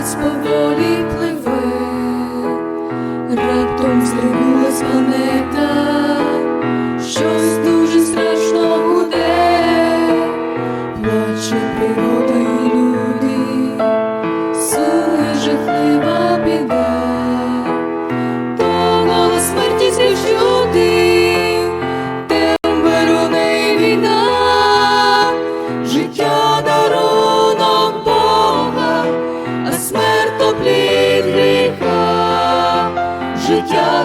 поволі пливе, раптом здригнулась планета,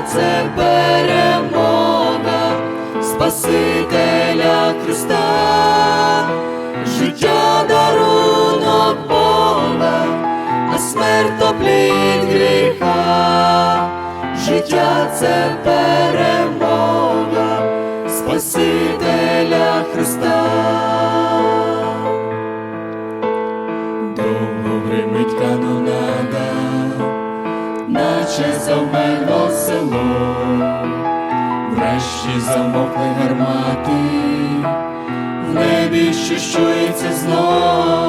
це перемога, Спасителя Христа, життя дарунок Бога, а смерть то плід гріха, життя це перемога, наче завмерло село, врешті замовкли гармати, в небі ще щується знов.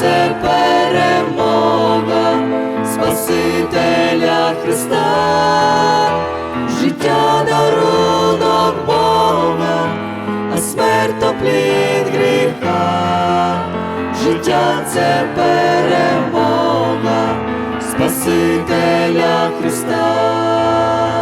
Це перемога, Спасителя Христа життя дарунок Бога, а смерть то плід гріха, життя це перемога, Спасителя Христа.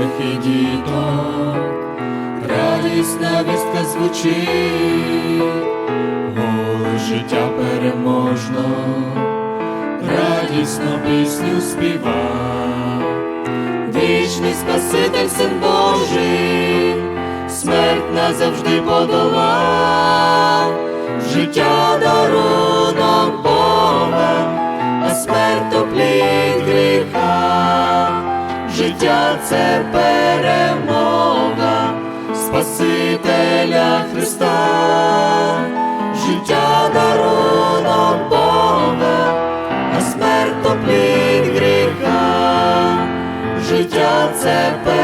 Дорослих і діток, радісна вістка звучить, голос життя переможно, радісно пісню співа, вічний Спаситель Син Божий смерть назавжди подолав, життя життя це перемога, Спасителя Христа, життя дарунок Бога, а смерть то плід гріха, життя це перемога.